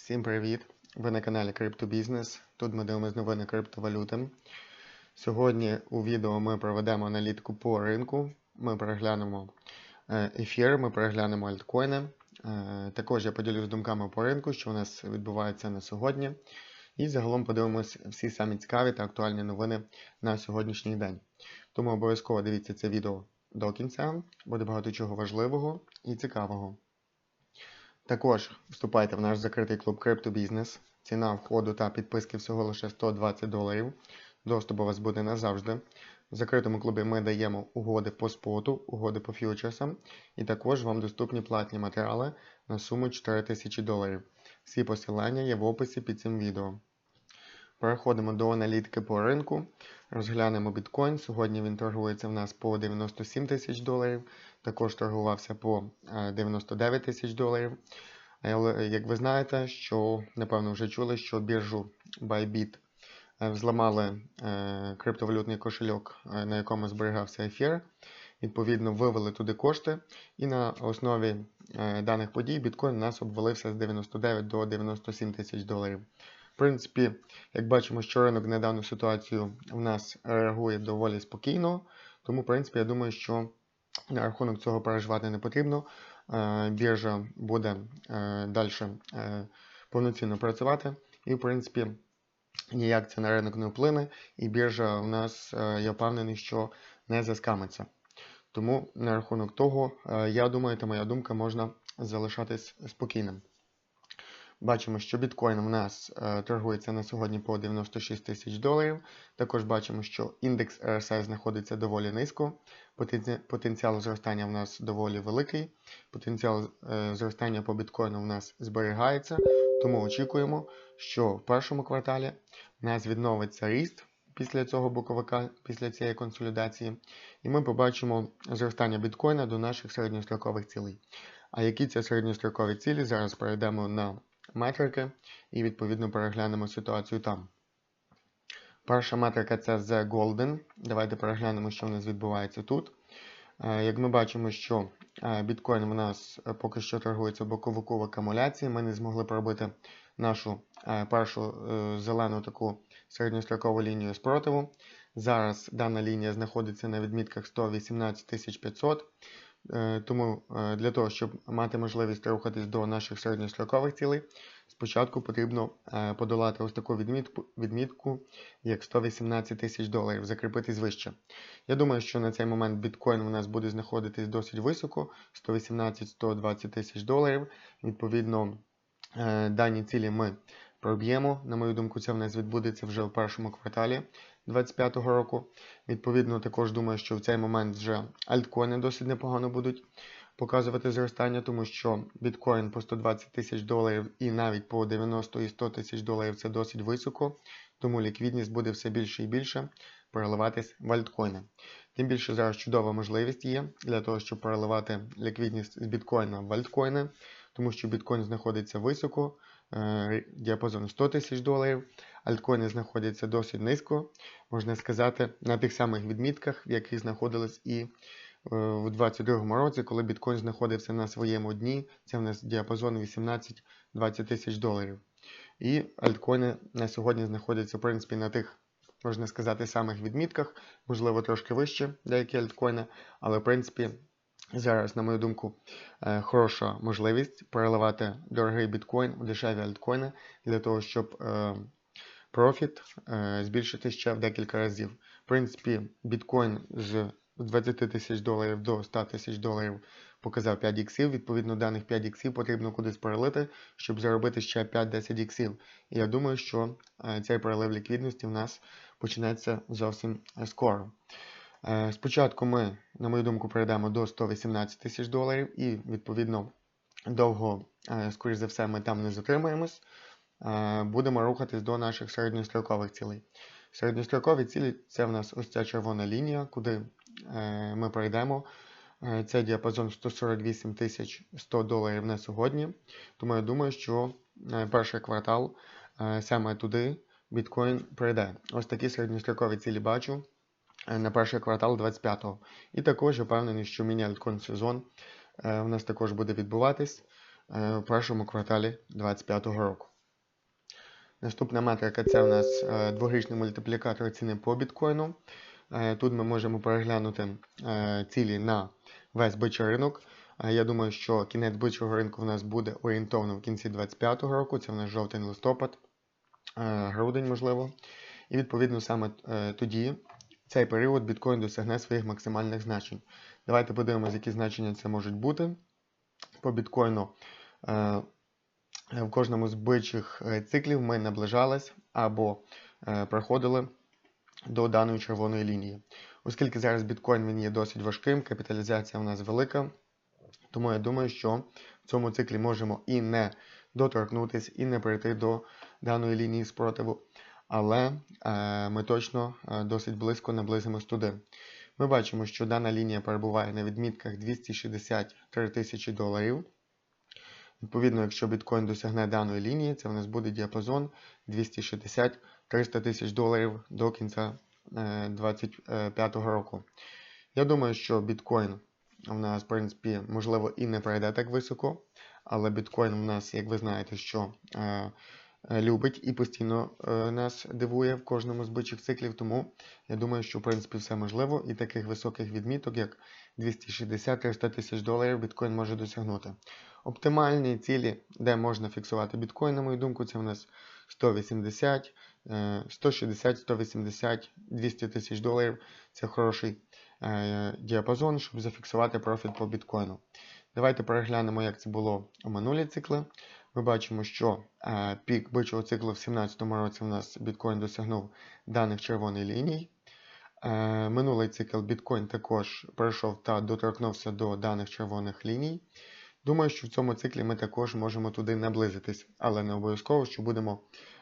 Всім привіт! Ви на каналі Криптобізнес. Тут ми дивимося новини криптовалюти. Сьогодні у відео ми проведемо аналітику по ринку. Ми переглянемо е, ефір, ми переглянемо альткоїни. Е, Також я поділюсь думками по ринку, що у нас відбувається на сьогодні. І загалом подивимось всі самі цікаві та актуальні новини на сьогоднішній день. Тому обов'язково дивіться це відео до кінця. Буде багато чого важливого і цікавого. Також вступайте в наш закритий клуб Криптобізнес. Ціна входу та підписки всього лише 120 доларів. Доступ у вас буде назавжди. В закритому клубі ми даємо угоди по споту, угоди по фьючерсам, і також вам доступні платні матеріали на суму 4000 доларів. Всі посилання є в описі під цим відео. Переходимо до аналітики по ринку. Розглянемо біткоін. Сьогодні він торгується в нас по 97 тисяч доларів. Також торгувався по е, 99 тисяч доларів. Але як ви знаєте, що напевно вже чули, що біржу Bybit е, взламали е, криптовалютний кошельок, е, на якому зберігався ефір. Відповідно, вивели туди кошти, і на основі е, даних подій біткоін у нас обвалився з 99 до 97 тисяч доларів. В принципі, як бачимо, що ринок на дану ситуацію в нас реагує доволі спокійно, тому, в принципі, я думаю, що на рахунок цього переживати не потрібно. Е, Біржа буде е, далі е, повноцінно працювати, і, в принципі, ніяк це на ринок не вплине, і біржа у нас, я впевнений, що не заскамиться. Тому на рахунок того, я думаю, та моя думка можна залишатись спокійним. Бачимо, що біткоін у нас е, торгується на сьогодні по 96 тисяч доларів. Також бачимо, що індекс RSI знаходиться доволі низько. Потенціал зростання в нас доволі великий. Потенціал е, зростання по біткоїну у нас зберігається. Тому очікуємо, що в першому кварталі у нас відновиться ріст після цього боковика, після цієї консолідації, і ми побачимо зростання біткоїна до наших середньострокових цілей. А які це середньострокові цілі? Зараз перейдемо на метрики і відповідно переглянемо ситуацію там. Перша метрика це The Golden. Давайте переглянемо, що в нас відбувається тут. Е, Як ми бачимо, що е, біткоін у нас е, поки що торгується боковику в акумуляції, ми не змогли пробити нашу першу зелену таку середньострокову лінію спротиву. Зараз дана лінія знаходиться на відмітках 118 500. Е, Тому е, для того, щоб мати можливість рухатись до наших середньострокових цілей, спочатку потрібно е, подолати ось таку відмітку, відмітку як 118 тисяч доларів, закріпитись вище. Я думаю, що на цей момент біткоін у нас буде знаходитись досить високо, 118-120 тисяч доларів. Відповідно, дані цілі ми проб'ємо. На мою думку, це в нас відбудеться вже в першому кварталі 2025 року. Відповідно, також думаю, що в цей момент вже альткоїни досить непогано будуть показувати зростання, тому що біткоін по 120 тисяч доларів і навіть по 90 і 100 тисяч доларів це досить високо, тому ліквідність буде все більше і більше переливатись в альткоїни. Тим більше зараз чудова можливість є для того, щоб переливати ліквідність з біткоїна в альткоїни, тому що біткоін знаходиться високо, е, діапазон 100 тисяч доларів, альткоїни знаходяться досить низько, можна сказати, на тих самих відмітках, в яких знаходились і е, у 2022 році, коли біткоін знаходився на своєму дні, це в нас діапазон 18-20 тисяч доларів. І альткоїни на сьогодні знаходяться, в принципі, на тих, можна сказати, самих відмітках, можливо, трошки вище деякі альткоїни, але в принципі. Зараз, на мою думку, е, хороша можливість переливати дорогий біткоін у дешеві альткоїни для того, щоб е, профіт е, збільшити ще в декілька разів. В принципі, біткоін з 20 тисяч доларів до 100 тисяч доларів показав 5 іксів. Відповідно, даних 5 іксів потрібно кудись перелити, щоб заробити ще 5-10 іксів. І я думаю, що цей перелив ліквідності в нас почнеться зовсім скоро. Е, Спочатку ми, на мою думку, перейдемо до 118 тисяч доларів і, відповідно, довго, е, скоріш за все, ми там не затримаємось. Е, Будемо рухатись до наших середньострокових цілей. Середньострокові цілі це в нас ось ця червона лінія, куди ми перейдемо. Е, Це діапазон 148 тисяч 100 доларів на сьогодні. Тому я думаю, що перший квартал саме туди біткоін прийде. Ось такі середньострокові цілі бачу на перший квартал 25-го. І також впевнений, що міні-альткон сезон е, у нас також буде відбуватись е, у першому кварталі 25-го року. Наступна метрика це у нас е, дворічний мультиплікатор ціни по біткоїну. Е, Тут ми можемо переглянути е, цілі на весь бичий ринок. Е, Я думаю, що кінець бичого ринку в нас буде орієнтовно в кінці 2025 року. Це в нас жовтень, листопад, е, грудень, можливо. І відповідно саме е, тоді цей період біткоін досягне своїх максимальних значень. Давайте подивимося, які значення це можуть бути. По біткоїну е, в кожному з бичих е, циклів ми наближались або е, проходили до даної червоної лінії. Оскільки зараз біткоін він є досить важким, капіталізація у нас велика, тому я думаю, що в цьому циклі можемо і не доторкнутися, і не прийти до даної лінії спротиву, але е, ми точно е, досить близько наблизимось туди. Ми бачимо, що дана лінія перебуває на відмітках 263 тисячі доларів. Відповідно, якщо біткоін досягне даної лінії, це в нас буде діапазон 260-300 тисяч доларів до кінця 2025 року. Я думаю, що біткоін у нас, в принципі, можливо, і не пройде так високо, але біткоін у нас, як ви знаєте, що е, е, любить і постійно е, нас дивує в кожному з бичих циклів. Тому я думаю, що в принципі все можливо, і таких високих відміток, як 260-300 тисяч доларів, біткоін може досягнути. Оптимальні цілі, де можна фіксувати біткоін, на мою думку, це у нас 180, е, 160, 180, 200 тисяч доларів. Це хороший е, діапазон, щоб зафіксувати профіт по біткоїну. Давайте переглянемо, як це було у минулі цикли. Ми бачимо, що е, пік бичого циклу в 2017 році у нас біткоін досягнув даних червоних ліній. Е, Минулий цикл біткоін також пройшов та доторкнувся до даних червоних ліній. Думаю, що в цьому циклі ми також можемо туди наблизитись, але не обов'язково, що будемо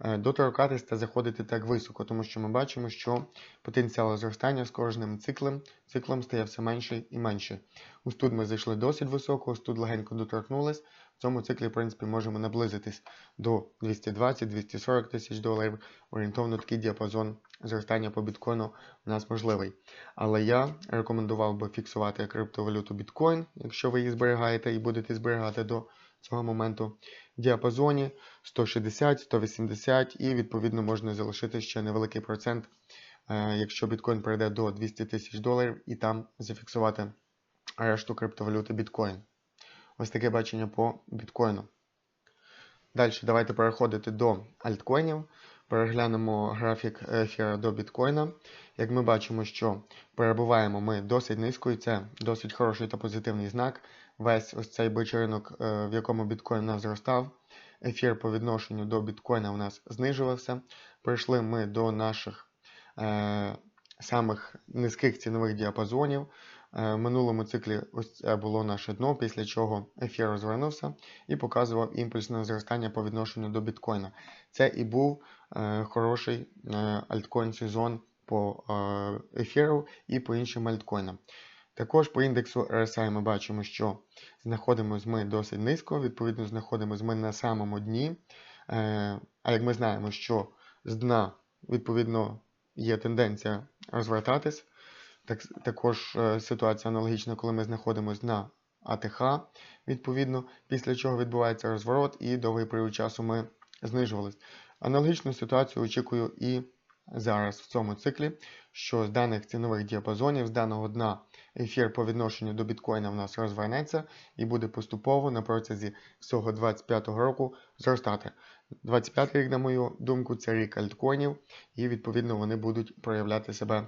е, доторкатись та заходити так високо, тому що ми бачимо, що потенціал зростання з кожним циклом циклом стає все менше і менше. Ось тут ми зайшли досить високо, ось тут легенько доторкнулись. Цьому циклі, в принципі, можемо наблизитись до 220-240 тисяч доларів. Орієнтовно такий діапазон зростання по біткоїну у нас можливий. Але я рекомендував би фіксувати криптовалюту біткоін, якщо ви її зберігаєте і будете зберігати до цього моменту в діапазоні 160-180 і відповідно можна залишити ще невеликий процент, е, якщо біткоін перейде до 200 тисяч доларів і там зафіксувати решту криптовалюти біткоін. Ось таке бачення по біткоїну. Далі давайте переходити до альткоїнів. Переглянемо графік ефіра до біткоїна. Як ми бачимо, що перебуваємо ми досить низько, і це досить хороший та позитивний знак. Весь ось цей бичий ринок, е, в якому біткоін у нас зростав. Ефір по відношенню до біткоїна у нас знижувався. Прийшли ми до наших е, самих низьких цінових діапазонів. Е, В минулому циклі ось це було наше дно, після чого ефір розвернувся і показував імпульсне зростання по відношенню до біткоїна. Це і був е, хороший е, альткоін сезон по ефіру і по іншим альткоїнам. Також по індексу RSI ми бачимо, що знаходимося ми досить низько, відповідно, знаходимося ми на самому дні. А як ми знаємо, що з дна, відповідно, є тенденція розвертатись. Так, також е, ситуація аналогічна, коли ми знаходимося на АТХ, відповідно, після чого відбувається розворот і довгий період часу ми знижувались. Аналогічну ситуацію очікую і зараз в цьому циклі, що з даних цінових діапазонів, з даного дна ефір по відношенню до біткоїна в нас розвернеться і буде поступово на протязі всього 2025 року зростати. 25 рік, на мою думку, це рік альткоїнів, і відповідно вони будуть проявляти себе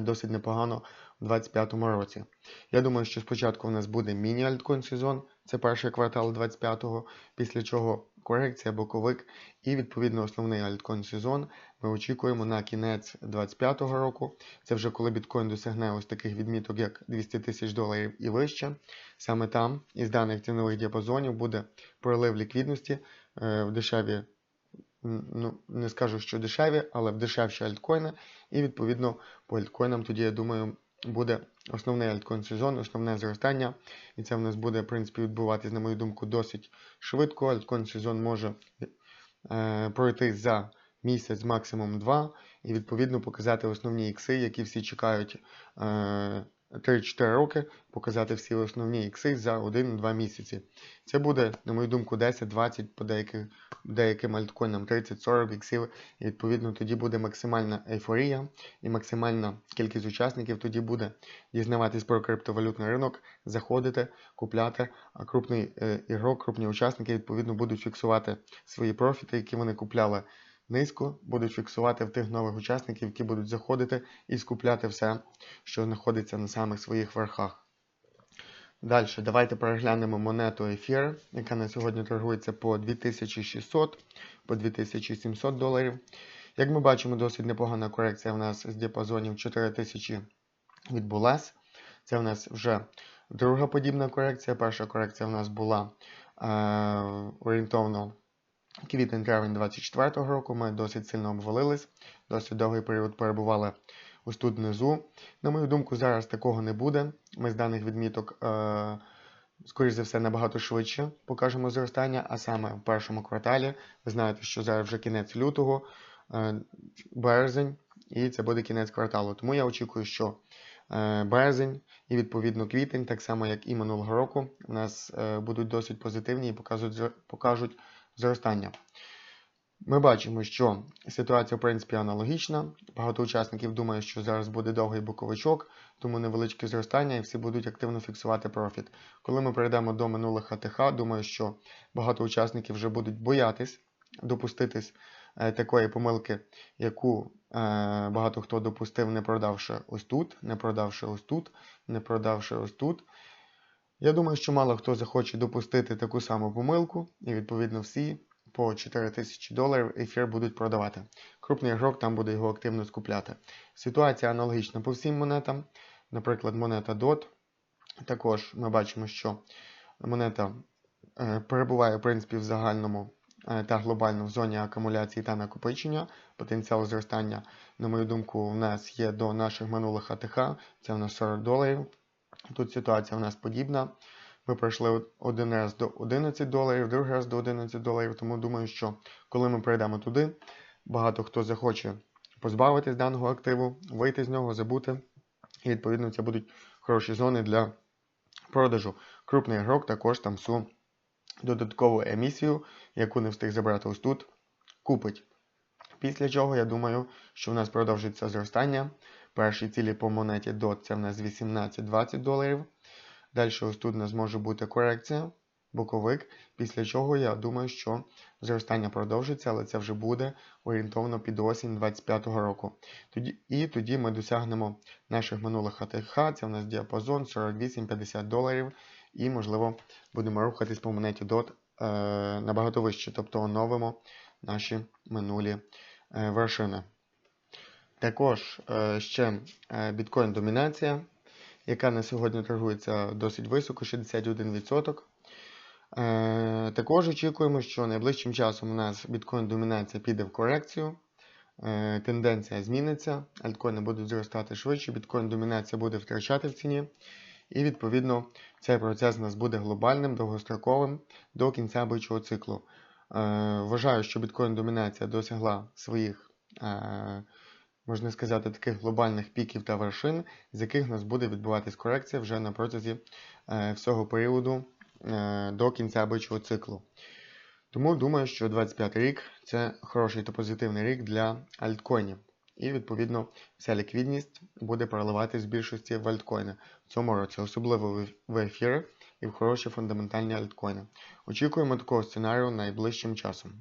досить непогано у 2025 році. Я думаю, що спочатку у нас буде міні-альткоін сезон, це перший квартал 25-го, після чого корекція, боковик і відповідно основний альткоін сезон ми очікуємо на кінець 25-го року. Це вже коли біткоін досягне ось таких відміток, як 200 тисяч доларів і вище. Саме там із даних цінових діапазонів буде пролив ліквідності е, в дешеві. Ну, не скажу, що дешеві, але дешевші альткоїни. І відповідно по альткоїнам тоді, я думаю, буде основний альткоін сезон, основне зростання. І це в нас буде, в принципі, відбуватись, на мою думку, досить швидко. Альткоін сезон може е, пройти за місяць, максимум два, і відповідно показати основні ікси, які всі чекають е, 3-4 роки, показати всі основні ікси за 1-2 місяці. Це буде, на мою думку, 10-20, по деяких деяким альткоїнам 30-40 іксів, і відповідно тоді буде максимальна ейфорія і максимальна кількість учасників тоді буде дізнаватись про криптовалютний ринок, заходити, купляти, а крупний е, ігрок, крупні учасники відповідно будуть фіксувати свої профіти, які вони купляли низько, будуть фіксувати в тих нових учасників, які будуть заходити і скупляти все, що знаходиться на самих своїх верхах. Далі, давайте переглянемо монету ефір, яка на сьогодні торгується по 2600, по 2700 доларів. Як ми бачимо, досить непогана корекція в нас з діапазонів 4000 відбулась. Це в нас вже друга подібна корекція. Перша корекція в нас була е, орієнтовно квітень-травень 2024 року. Ми досить сильно обвалились, досить довгий період перебували ось тут внизу. На мою думку, зараз такого не буде. Ми з даних відміток, е, скоріш за все, набагато швидше покажемо зростання, а саме в першому кварталі. Ви знаєте, що зараз вже кінець лютого, е, березень, і це буде кінець кварталу. Тому я очікую, що е, березень і відповідно квітень, так само як і минулого року, у нас е, будуть досить позитивні і покажуть, покажуть зростання. Ми бачимо, що ситуація, в принципі, аналогічна. Багато учасників думають, що зараз буде довгий боковичок, тому невеличке зростання і всі будуть активно фіксувати профіт. Коли ми перейдемо до минулих АТХ, думаю, що багато учасників вже будуть боятись допуститись е, такої помилки, яку е, багато хто допустив, не продавши ось тут, не продавши ось тут, не продавши ось тут. Я думаю, що мало хто захоче допустити таку саму помилку, і відповідно всі по 4 тисячі доларів ефір будуть продавати. Крупний ігрок там буде його активно скупляти. Ситуація аналогічна по всім монетам. Наприклад, монета DOT. Також ми бачимо, що монета е, перебуває в принципі в загальному е, та глобально в зоні акумуляції та накопичення. Потенціал зростання, на мою думку, у нас є до наших минулих АТХ. Це у нас 40 доларів. Тут ситуація у нас подібна. Ми пройшли один раз до 11 доларів, другий раз до 11 доларів. Тому думаю, що коли ми прийдемо туди, багато хто захоче позбавитись даного активу, вийти з нього, забути. І відповідно це будуть хороші зони для продажу. Крупний ігрок також там всю додаткову емісію, яку не встиг забрати ось тут, купить. Після чого, я думаю, що в нас продовжиться зростання. Перші цілі по монеті DOT це в нас 18-20 доларів. Далі ось тут у нас може бути корекція, боковик, після чого я думаю, що зростання продовжиться, але це вже буде орієнтовно під осінь 25-го року. Тоді, і тоді ми досягнемо наших минулих АТХ, це в нас діапазон 48-50 доларів, і, можливо, будемо рухатись по монеті DOT е, набагато вище, тобто оновимо наші минулі е, вершини. Також е, ще е, біткоін-домінація, яка на сьогодні торгується досить високо, 61%. Е, Також очікуємо, що найближчим часом у нас біткоін-домінація піде в корекцію. Тенденція зміниться, альткоїни будуть зростати швидше, біткоін-домінація буде втрачати в ціні. І, відповідно, цей процес у нас буде глобальним, довгостроковим до кінця бичого циклу. Вважаю, що біткоін-домінація досягла своїх, можна сказати, таких глобальних піків та вершин, з яких нас буде відбуватись корекція вже на протязі е, всього періоду е, до кінця бичого циклу. Тому думаю, що 25 рік це хороший та позитивний рік для альткоїнів. І, відповідно, вся ліквідність буде проливатись в більшості в альткоїни в цьому році, особливо в ефіри і в хороші фундаментальні альткоїни. Очікуємо такого сценарію найближчим часом.